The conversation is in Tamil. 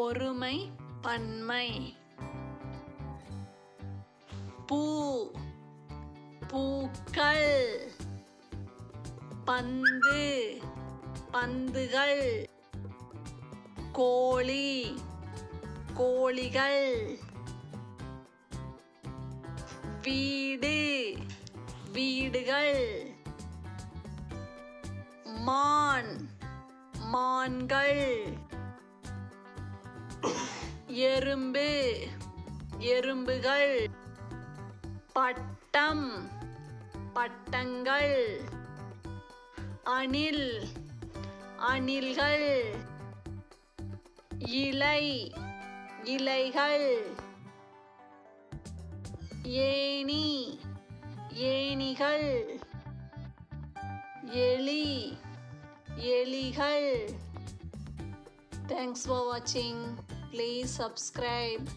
ஒருமை பன்மை. பூ பூக்கள் பந்து பந்துகள் கோழி கோழிகள் வீடு வீடுகள் மான் மான்கள். எறும்பு. எறும்புகள். பட்டம். பட்டங்கள். அணில். அணில்கள். இலை. இலைகள். ஏணி. ஏணிகள். எலி. எலிகள். தேங்க்ஸ் ஃபார் வாட்சிங் Please subscribe.